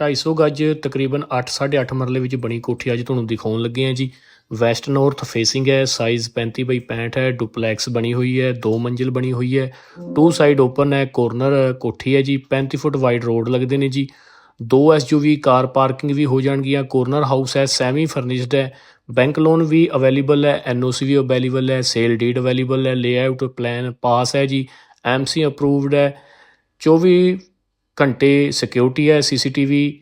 250 ਗੱਜ ਤਕਰੀਬਨ 8 8.5 ਮਰਲੇ ਵਿੱਚ ਬਣੀ ਕੋਠੀ ਅੱਜ ਤੁਹਾਨੂੰ ਦਿਖਾਉਣ ਲੱਗੇ ਹਾਂ ਜੀ। ਵੈਸਟ ਨਾਰਥ ਫੇਸਿੰਗ ਹੈ ਸਾਈਜ਼ 35 ਬਾਈ 65 ਹੈ ਡੁਪਲੈਕਸ ਬਣੀ ਹੋਈ ਹੈ, ਦੋ ਮੰਜ਼ਿਲ ਬਣੀ ਹੋਈ ਹੈ ਟੂ ਸਾਈਡ ਓਪਨ ਹੈ ਕੋਰਨਰ ਕੋਠੀ ਹੈ ਜੀ 35 ਫੁੱਟ ਵਾਈਡ ਰੋਡ ਲੱਗਦੇ ਨੇ ਜੀ। ਦੋ ਐਸਯੂਵੀ ਕਾਰ ਪਾਰਕਿੰਗ ਵੀ ਹੋ ਜਾਣਗੀਆਂ ਕੋਰਨਰ ਹਾਊਸ ਹੈ ਸੈਮੀ ਫਰਨਿਸ਼ਡ ਹੈ ਬੈਂਕ ਲੋਨ ਵੀ ਅਵੇਲੇਬਲ ਹੈ ਐਨਓਸੀ ਵੀ ਅਵੇਲੇਬਲ ਹੈ ਸੇਲ ਡੀਡ ਅਵੇਲੇਬਲ ਹੈ ਲੇਆਊਟ ਪਲਾਨ ਪਾਸ ਹੈ ਜੀ ਐਮਸੀ ਅਪਰੂਵਡ ਹੈ 24 ਘੰਟੇ ਸਿਕਿਉਰਿਟੀ ਹੈ ਸੀਸੀਟੀਵੀ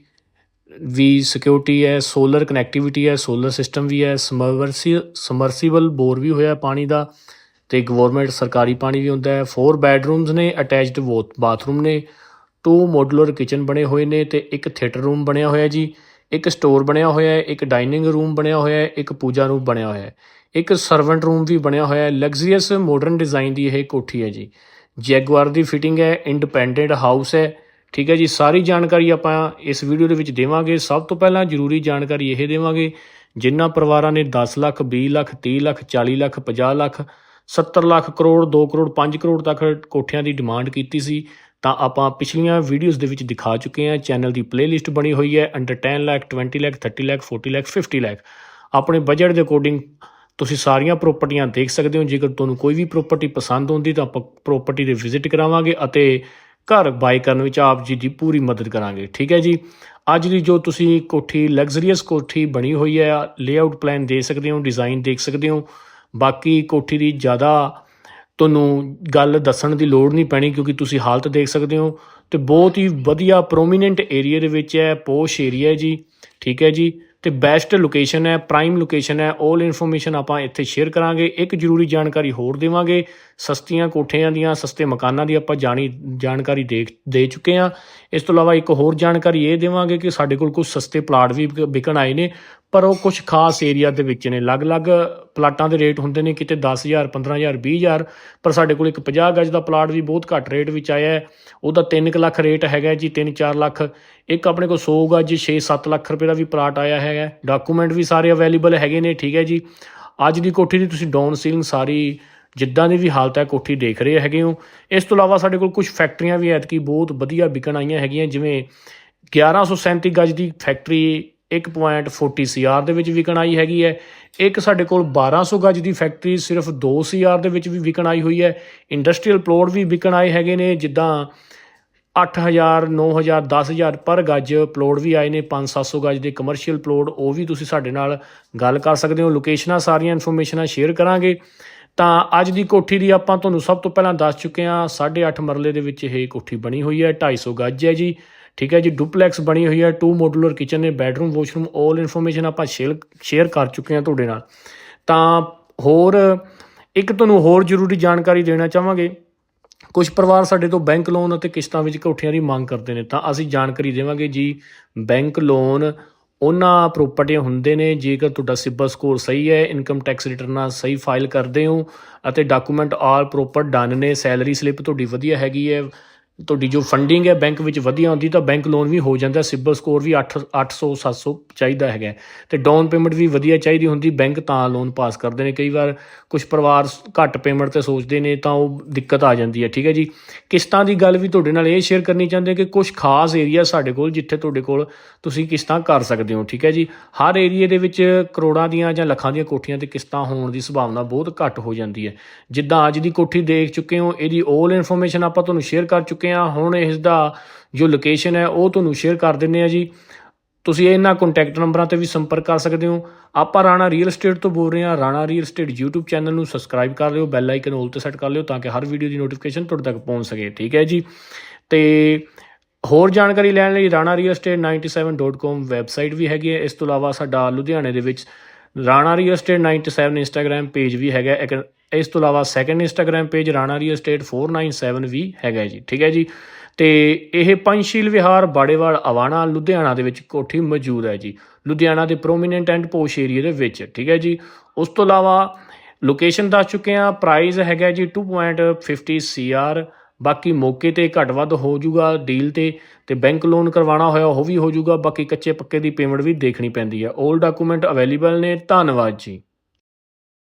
ਵੀ ਸਿਕਿਉਰਿਟੀ ਹੈ ਸੋਲਰ ਕਨੈਕਟੀਵਿਟੀ ਹੈ ਸੋਲਰ ਸਿਸਟਮ ਵੀ ਹੈ ਸਮਰਸੀ ਸਮਰਸੀਬਲ ਬੋਰ ਵੀ ਹੋਇਆ ਪਾਣੀ ਦਾ ਤੇ ਗਵਰਨਮੈਂਟ ਸਰਕਾਰੀ ਪਾਣੀ ਵੀ ਹੁੰਦਾ ਹੈ। 4 ਬੈਡਰੂਮਸ ਨੇ ਅਟੈਚਡ ਬਾਥਰੂਮ ਨੇ ਟੂ ਮੋਡੂਲਰ ਕਿਚਨ ਬਣੇ ਹੋਏ ਨੇ ਤੇ ਇੱਕ ਥੀਏਟਰ ਰੂਮ ਬਣਿਆ ਹੋਇਆ ਜੀ, ਇੱਕ ਸਟੋਰ ਬਣਿਆ ਹੋਇਆ ਹੈ, ਇੱਕ ਡਾਈਨਿੰਗ ਰੂਮ ਬਣਿਆ ਹੋਇਆ ਹੈ, ਇੱਕ ਪੂਜਾ ਰੂਮ ਬਣਿਆ ਹੋਇਆ ਹੈ। ਇੱਕ ਸਰਵੈਂਟ ਰੂਮ ਵੀ ਬਣਿਆ ਹੋਇਆ ਹੈ। ਲਗਜ਼ਰੀਅਸ ਮਾਡਰਨ ਡਿਜ਼ਾਈਨ ਦੀ ਇਹ ਕੋਠੀ ਹੈ ਜੀ। ਜੈਗਵਾਰ ਦੀ ਫਿਟਿੰਗ ਹੈ ਇੰਡੀਪੈਂਡੈਂਟ ਹਾਊਸ ਹੈ। ਠੀਕ ਹੈ ਜੀ, ਸਾਰੀ ਜਾਣਕਾਰੀ ਆਪਾਂ ਇਸ ਵੀਡੀਓ ਦੇ ਵਿੱਚ ਦੇਵਾਂਗੇ। ਸਭ ਤੋਂ ਪਹਿਲਾਂ ਜ਼ਰੂਰੀ ਜਾਣਕਾਰੀ ਇਹ ਦੇਵਾਂਗੇ, ਜਿਨ੍ਹਾਂ ਪਰਿਵਾਰਾਂ ਨੇ 10 ਲੱਖ 20 ਲੱਖ 30 ਲੱਖ 40 ਲੱਖ 50 ਲੱਖ 70 ਲੱਖ ਕਰੋੜ 2 ਕਰੋੜ 5 ਕਰੋੜ ਤੱਕ ਕੋਠਿਆਂ ਦੀ ਡਿਮਾਂਡ ਕੀਤੀ ਸੀ। ਤਾਂ ਆਪਾਂ ਪਿਛਲੀਆਂ ਵੀਡੀਓਜ਼ ਦੇ ਵਿੱਚ ਦਿਖਾ ਚੁੱਕੇ ਹਾਂ। ਚੈਨਲ ਦੀ ਪਲੇਲਿਸਟ ਬਣੀ ਹੋਈ ਹੈ ਅੰਡਰ 10 ਲੱਖ 20 ਲੱਖ 30 ਲੱਖ 40 ਲੱਖ 50 ਲੱਖ ਆਪਣੇ ਬਜਟ ਦੇ ਅਕੋਰਡਿੰਗ ਤੁਸੀਂ ਸਾਰੀਆਂ ਪ੍ਰਾਪਰਟੀਆਂ ਦੇਖ ਸਕਦੇ ਹੋ। ਜੇਕਰ ਤੁਹਾਨੂੰ ਕੋਈ ਵੀ ਪ੍ਰਾਪਰਟੀ ਪਸੰਦ ਆਉਂਦੀ ਤਾਂ ਆਪਾਂ ਪ੍ਰਾਪਰਟੀ ਦੇ ਵਿਜ਼ਿਟ ਕਰਾਵਾਂਗੇ ਅਤੇ ਘਰ ਬਾਈ ਕਰਨ ਵਿੱਚ ਆਪ ਜੀ ਦੀ ਪੂਰੀ ਮਦਦ ਕਰਾਂਗੇ। ਠੀਕ ਹੈ ਜੀ? ਅੱਜ ਦੀ ਜੋ ਤੁਸੀਂ ਕੋਠੀ ਲਗਜ਼ਰੀਅਸ ਕੋਠੀ ਬਣੀ ਹੋਈ ਹੈ ਲੇਆਊਟ ਪਲਾਨ ਦੇ ਸਕਦੇ ਹੋ ਡਿਜ਼ਾਈਨ ਦੇਖ ਸਕਦੇ ਹੋ, ਬਾਕੀ ਕੋਠੀ ਦੀ ਜ਼ਿਆਦਾ ਤੁਹਾਨੂੰ ਗੱਲ ਦੱਸਣ ਦੀ ਲੋੜ ਨਹੀਂ ਪੈਣੀ ਕਿਉਂਕਿ ਤੁਸੀਂ ਹਾਲਤ ਦੇਖ ਸਕਦੇ ਹੋ ਤੇ ਬਹੁਤ ਹੀ ਵਧੀਆ ਪ੍ਰੋਮੀਨੈਂਟ ਏਰੀਆ ਦੇ ਵਿੱਚ ਹੈ ਪੋਸ਼ ਏਰੀਆ ਜੀ। ਠੀਕ ਹੈ ਜੀ? ਤੇ ਬੈਸਟ ਲੋਕੇਸ਼ਨ ਹੈ ਪ੍ਰਾਈਮ ਲੋਕੇਸ਼ਨ ਹੈ 올 ਇਨਫੋਰਮੇਸ਼ਨ ਆਪਾਂ ਇੱਥੇ ਸ਼ੇਅਰ ਕਰਾਂਗੇ। ਇੱਕ ਜ਼ਰੂਰੀ ਜਾਣਕਾਰੀ ਹੋਰ ਦੇਵਾਂਗੇ। ਸਸਤੀਆਂ ਕੋਠੀਆਂ ਦੀਆਂ, ਸਸਤੇ ਮਕਾਨਾਂ ਦੀ ਆਪਾਂ ਜਾਣੀ, ਜਾਣਕਾਰੀ ਦੇ ਦੇ ਚੁੱਕੇ ਹਾਂ। ਇਸ ਤੋਂ ਇਲਾਵਾ ਇੱਕ ਹੋਰ ਜਾਣਕਾਰੀ ਇਹ ਦੇਵਾਂਗੇ ਕਿ ਸਾਡੇ ਕੋਲ ਕੁਝ ਸਸਤੇ ਪਲਾਟ ਵੀ ਵਿਕਣ ਆਏ ਨੇ। ਪਰ ਉਹ ਕੁਝ ਖਾਸ ਏਰੀਆ ਦੇ ਵਿੱਚ ਨੇ। ਅਲੱਗ-ਅਲੱਗ ਪਲਾਟਾਂ ਦੇ ਰੇਟ ਹੁੰਦੇ ਨੇ, ਕਿਤੇ 10000 15000 20000 ਪਰ ਸਾਡੇ ਕੋਲ ਇੱਕ 50 ਗਜ ਦਾ ਪਲਾਟ ਵੀ ਬਹੁਤ ਘੱਟ ਰੇਟ ਵਿੱਚ ਆਇਆ ਹੈ। ਉਹਦਾ 3 ਲੱਖ ਰੇਟ ਹੈਗਾ ਜੀ 3-4 ਲੱਖ। ਇੱਕ ਆਪਣੇ ਕੋਲ 100 ਗਜ 6-7 ਲੱਖ ਰੁਪਏ ਦਾ ਵੀ ਪਲਾਟ ਆਇਆ ਹੈਗਾ ਡਾਕੂਮੈਂਟ ਵੀ ਸਾਰੇ ਅਵੇਲੇਬਲ ਹੈਗੇ ਨੇ, ਠੀਕ ਹੈ ਜੀ। ਅੱਜ ਦੀ ਕੋਠੀ ਦੀ ਤੁਸੀਂ ਡਾਊਨ ਸੀਲਿੰਗ ਸਾਰੀ, ਜਿੱਦਾਂ ਦੀ ਵੀ ਹਾਲਤ ਹੈ, ਕੋਠੀ ਦੇਖ ਰਹੇ ਹੈਗੇ ਹੋ। ਇਸ ਤੋਂ ਇਲਾਵਾ ਸਾਡੇ ਕੋਲ ਕੁਝ ਫੈਕਟਰੀਆਂ ਵੀ ਐਤਕੀ ਬਹੁਤ ਵਧੀਆ ਵਿਕਣ ਆਈਆਂ ਹੈਗੀਆਂ, ਜਿਵੇਂ 1137 ਗਜ ਦੀ ਫੈਕਟਰੀ 1.40 ਸੀਆਰ ਦੇ ਵਿੱਚ ਵਿਕਣ ਆਈ ਹੈਗੀ ਹੈ। ਇੱਕ ਸਾਡੇ ਕੋਲ 1200 ਗਜ ਦੀ ਫੈਕਟਰੀ ਸਿਰਫ 2 ਸੀਆਰ ਦੇ ਵਿੱਚ ਵੀ ਵਿਕਣ ਆਈ ਹੋਈ ਹੈ। ਇੰਡਸਟਰੀਅਲ ਪਲੋਟ ਵੀ ਵਿਕਣ ਆਏ ਹੈਗੇ ਨੇ, ਜਿੱਦਾਂ 8000 9000 10000 ਪਰ ਗੱਜ ਪਲੋਟ ਵੀ ਆਏ ਨੇ 5-700 ਗੱਜ ਦੇ ਕਮਰਸ਼ੀਅਲ ਪਲੋਟ ਉਹ ਵੀ ਤੁਸੀਂ ਸਾਡੇ ਨਾਲ ਗੱਲ ਕਰ ਸਕਦੇ ਹੋ। ਲੋਕੇਸ਼ਨਾਂ ਸਾਰੀਆਂ ਇਨਫੋਰਮੇਸ਼ਨਾਂ ਸ਼ੇਅਰ ਕਰਾਂਗੇ। ਤਾਂ ਅੱਜ ਦੀ ਕੋਠੀ ਦੀ ਆਪਾਂ ਤੁਹਾਨੂੰ ਸਭ ਤੋਂ ਪਹਿਲਾਂ ਦੱਸ ਚੁੱਕੇ ਹਾਂ 8.5 ਮਰਲੇ ਦੇ ਵਿੱਚ ਇਹ ਕੋਠੀ ਬਣੀ ਹੋਈ ਹੈ 250 ਗੱਜ ਹੈ ਜੀ। ਠੀਕ ਹੈ ਜੀ ਡੁਪਲੈਕਸ ਬਣੀ ਹੋਈ ਹੈ ਟੂ ਮੋਡੂਲਰ ਕਿਚਨ ਨੇ ਬੈਡਰੂਮ ਵਾਸ਼ਰੂਮ 올 ਇਨਫੋਰਮੇਸ਼ਨ ਆਪਾਂ ਸ਼ੇਅਰ ਕਰ ਚੁੱਕੇ ਹਾਂ ਤੁਹਾਡੇ ਨਾਲ। ਤਾਂ ਹੋਰ, ਇੱਕ ਤੁਹਾਨੂੰ ਹੋਰ ਜ਼ਰੂਰੀ ਜਾਣਕਾਰੀ ਦੇਣਾ ਚਾਹਾਂਗੇ। ਕੁਝ ਪਰਿਵਾਰ ਸਾਡੇ ਤੋਂ ਬੈਂਕ ਲੋਨ ਅਤੇ ਕਿਸ਼ਤਾਂ ਵਿੱਚ ਕੋਠੀਆਂ ਦੀ ਮੰਗ ਕਰਦੇ ਨੇ, ਤਾਂ ਅਸੀਂ ਜਾਣਕਾਰੀ ਦੇਵਾਂਗੇ ਜੀ ਬੈਂਕ ਲੋਨ ਉਹਨਾਂ ਪ੍ਰਾਪਰਟੀਆਂ ਹੁੰਦੇ ਨੇ, ਜੇਕਰ ਤੁਹਾਡਾ ਸਿਬਲ ਸਕੋਰ ਸਹੀ ਹੈ ਇਨਕਮ ਟੈਕਸ ਰਿਟਰਨਾਂ ਸਹੀ ਫਾਈਲ ਕਰਦੇ ਹੋ, ਅਤੇ ਡਾਕੂਮੈਂਟ ਆਲ ਪ੍ਰੋਪਰ ਡਨ ਨੇ ਸੈਲਰੀ ਸਲਿੱਪ ਤੁਹਾਡੀ ਵਧੀਆ ਹੈਗੀ ਹੈ ਤੁਹਾਡੀ ਜੋ ਫੰਡਿੰਗ ਹੈ ਬੈਂਕ ਵਿੱਚ ਵਧੀਆ ਹੁੰਦੀ ਤਾਂ ਬੈਂਕ ਲੋਨ ਵੀ ਹੋ ਜਾਂਦਾ, ਸਿਬਲ ਸਕੋਰ ਵੀ 8 800 700 ਚਾਹੀਦਾ ਹੈਗਾ। ਤੇ ਡਾਊਨ ਪੇਮੈਂਟ ਵੀ ਵਧੀਆ ਚਾਹੀਦੀ ਹੁੰਦੀ ਬੈਂਕ ਤਾਂ ਲੋਨ ਪਾਸ ਕਰਦੇ ਨੇ। ਕਈ ਵਾਰ ਕੁਝ ਪਰਿਵਾਰ ਘੱਟ ਪੇਮੈਂਟ ਤੇ ਸੋਚਦੇ ਨੇ ਤਾਂ ਉਹ ਦਿੱਕਤ ਆ ਜਾਂਦੀ ਹੈ, ਠੀਕ ਹੈ ਜੀ? ਕਿਸ਼ਤਾਂ ਦੀ ਗੱਲ ਵੀ ਤੁਹਾਡੇ ਨਾਲ ਇਹ ਸ਼ੇਅਰ ਕਰਨੀ ਚਾਹੁੰਦੇ ਕਿ ਕੁਝ ਖਾਸ ਏਰੀਆ ਸਾਡੇ ਕੋਲ ਜਿੱਥੇ ਤੁਹਾਡੇ ਕੋਲ ਤੁਸੀਂ ਕਿਸ਼ਤਾਂ ਕਰ ਸਕਦੇ ਹੋ, ਠੀਕ ਹੈ ਜੀ? ਹਰ ਏਰੀਏ ਦੇ ਵਿੱਚ ਕਰੋੜਾਂ ਦੀਆਂ ਜਾਂ ਲੱਖਾਂ ਦੀਆਂ ਕੋਠੀਆਂ ਤੇ ਕਿਸ਼ਤਾਂ ਹੋਣ ਦੀ ਸੰਭਾਵਨਾ ਬਹੁਤ ਘੱਟ ਹੋ ਜਾਂਦੀ ਹੈ। ਜਿੱਦਾਂ ਅੱਜ ਦੀ ਕੋਠੀ ਦੇਖ ਚੁੱਕੇ ਹੋ, ਇਹਦੀ 올 ਇਨਫੋਰਮੇਸ਼ਨ ਆਪਾਂ ਤੁਹਾਨੂੰ ਸ਼ੇਅਰ ਕਰ ਚੁੱਕੇ ਹਾਂ। ਹੁਣ ਇਸ ਦਾ ਜੋ ਲੋਕੇਸ਼ਨ ਹੈ, ਉਹ ਤੁਹਾਨੂੰ ਸ਼ੇਅਰ ਕਰ ਦਿੰਨੇ ਆ ਜੀ। ਤੁਸੀਂ ਇਹਨਾਂ ਕੰਟੈਕਟ ਨੰਬਰਾਂ ਤੇ ਵੀ ਸੰਪਰਕ ਕਰ ਸਕਦੇ ਹੋ। ਆਪਾਂ ਰਾਣਾ ਰੀਅਲ ਏਸਟੇਟ ਤੋਂ ਬੋਲ ਰਹੇ ਹਾਂ। Rana real estate YouTube channel ਨੂੰ ਸਬਸਕ੍ਰਾਈਬ ਕਰ ਲਿਓ ਬੈਲ ਆਈਕਨ ਆਲ ਤੇ ਸੈੱਟ ਕਰ ਲਿਓ ਤਾਂ ਕਿ ਹਰ ਵੀਡੀਓ ਦੀ ਨੋਟੀਫਿਕੇਸ਼ਨ ਤੁਹਾਡੇ ਤੱਕ ਪਹੁੰਚ ਸਕੇ। ਠੀਕ ਹੈ ਜੀ? ਤੇ ਹੋਰ ਜਾਣਕਾਰੀ ਲੈਣ ਲਈ Rana real estate ranariyalestate97.com website ਵੀ ਹੈਗੀ ਹੈ। ਇਸ ਤੋਂ ਇਲਾਵਾ ਸਾਡਾ ਲੁਧਿਆਣੇ ਦੇ ਵਿੱਚ Rana real estate 97 Instagram page ਵੀ ਹੈਗਾ ਇਸ ਤੋਂ ਇਲਾਵਾ second Instagram page Rana real estate 497 ਵੀ ਹੈਗਾ ਜੀ, ਠੀਕ ਹੈ ਜੀ। ਤੇ ਇਹ ਪੰਚਸ਼ੀਲ ਵਿਹਾਰ, ਬਾੜੇਵਾਲ, ਅਵਾਣਾ, ਲੁਧਿਆਣਾ ਦੇ ਵਿੱਚ ਕੋਠੀ ਮੌਜੂਦ ਹੈ ਜੀ। ਲੁਧਿਆਣਾ ਦੇ ਪ੍ਰੋਮੀਨੈਂਟ ਐਂਡ ਪੋਸ਼ ਏਰੀਆ ਦੇ ਵਿੱਚ, ਠੀਕ ਹੈ ਜੀ। ਉਸ ਤੋਂ ਇਲਾਵਾ ਲੋਕੇਸ਼ਨ ਦੱਸ ਚੁੱਕੇ ਆ ਪ੍ਰਾਈਸ ਹੈਗਾ ਜੀ 2.50 ਸੀਆਰ ਬਾਕੀ ਮੌਕੇ ਤੇ ਘੱਟ ਵੱਧ ਹੋ ਜਾਊਗਾ ਡੀਲ ਤੇ ਤੇ ਬੈਂਕ ਲੋਨ ਕਰਵਾਉਣਾ ਹੋਇਆ ਉਹ ਵੀ ਹੋ ਜਾਊਗਾ, ਬਾਕੀ ਕੱਚੇ ਪੱਕੇ ਦੀ ਪੇਮੈਂਟ ਵੀ ਦੇਖਣੀ ਪੈਂਦੀ ਹੈ। 올 ਡਾਕੂਮੈਂਟ ਅਵੇਲੇਬਲ ਨੇ, ਧੰਨਵਾਦ ਜੀ।